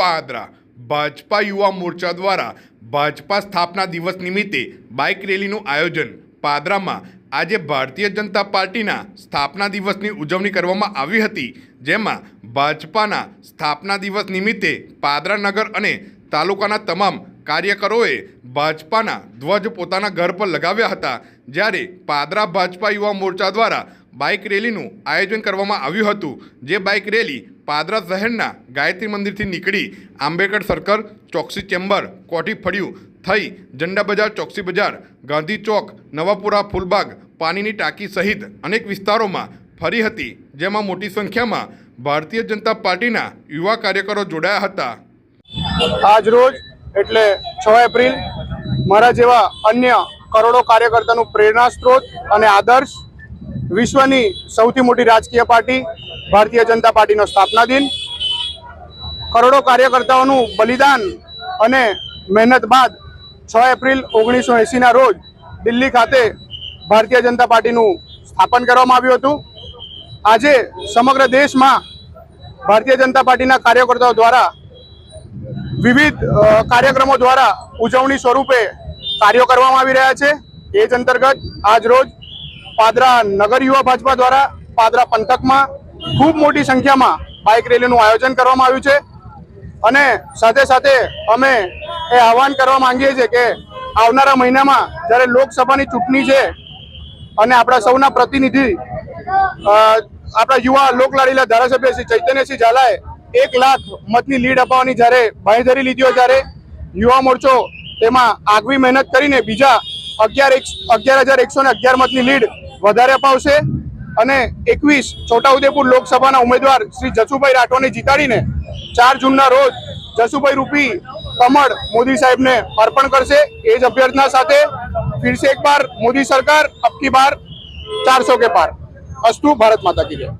પાદરા ભાજપા યુવા મોરચા દ્વારા, ભાજપા સ્થાપના દિવસ નિમિત્તે બાઇક રેલીનું આયોજન પાદરામાં આજે ભારતીય જનતા પાર્ટીના સ્થાપના દિવસની ઉજવણી કરવામાં આવી હતી, જેમાં ભાજપાના સ્થાપના દિવસ નિમિત્તે પાદરા નગર અને તાલુકાના તમામ કાર્યકરોએ ભાજપાના ધ્વજ પોતાના ઘર પર લગાવ્યા હતા, જ્યારે પાદરા ભાજપા યુવા મોરચા દ્વારા બાઇક રેલીનું આયોજન કરવામાં આવ્યું હતું, જે બાઇક રેલી પાદરા શહેરના ગાયત્રી મંદિરથી નીકળી આંબેડકર સર્કલ, ચોકસી ચેમ્બર, કોઠી ફળિયું થઈ ઝંડા બજાર, ચોકસી બજાર, ગાંધી ચોક, નવાપુરા, ફૂલબાગ, પાણીની ટાંકી સહિત અનેક વિસ્તારોમાં ફરી હતી, જેમાં મોટી સંખ્યામાં ભારતીય જનતા પાર્ટીના યુવા કાર્યકરો જોડાયા હતા. આજ રોજ, એટલે છ એપ્રિલ, મારા જેવા અન્ય કરોડો કાર્યકર્તાનું પ્રેરણા સ્ત્રોત અને આદર્શ વિશ્વની સૌથી મોટી રાજકીય પાર્ટી ભારતીય જનતા પાર્ટીનો સ્થાપના દિન. કરોડો કાર્યકર્તાઓનું બલિદાન અને મહેનત બાદ છ એપ્રિલ ઓગણીસો એંસીના રોજ દિલ્હી ખાતે ભારતીય જનતા પાર્ટીનું સ્થાપન કરવામાં આવ્યું હતું. આજે સમગ્ર દેશમાં ભારતીય જનતા પાર્ટીના કાર્યકર્તાઓ દ્વારા વિવિધ કાર્યક્રમો દ્વારા ઉજવણી સ્વરૂપે કાર્યો કરવામાં આવી રહ્યા છે. એ જ અંતર્ગત આજ રોજ પાદરા નગર યુવા ભાજપા દ્વારા પાદરા પંથકમાં ખૂબ મોટી સંખ્યામાં બાઇક રેલીનું આયોજન કરવામાં આવ્યું છે. અને સાથે સાથે અમે એ આહવાન કરવા માંગીએ છીએ કે આવનારા મહિનામાં જ્યારે લોકસભાની ચૂંટણી છે અને આપણા સૌના પ્રતિનિધિ આપણા યુવા લોકલાડીલા ધારાસભ્ય શ્રી ચૈતન્યસિંહ ઝાલાએ એક લાખ મતની લીડ અપાવવાની જ્યારે બાંયધરી લીધી હોય ત્યારે યુવા મોરચો તેમાં આગવી મહેનત કરીને બીજા અગિયાર અગિયાર હજાર એકસો ને અગિયાર મતની લીડ વધારે અપાવશે અને એકવીસ છોટાઉદેપુર લોકસભાના ઉમેદવાર શ્રી જસુભાઈ રાઠોડને જીતાડીને ચાર જૂનના રોજ જસુભાઈ રૂપી, કમળ, મોદી સાહેબને અર્પણ કરશે. એ જ અભ્યર્થના સાથે ફિર સે એક મોદી સરકાર, અબકી બાર, ચારસો કે પાર. અસ્તુ ભારત માતા કી જય.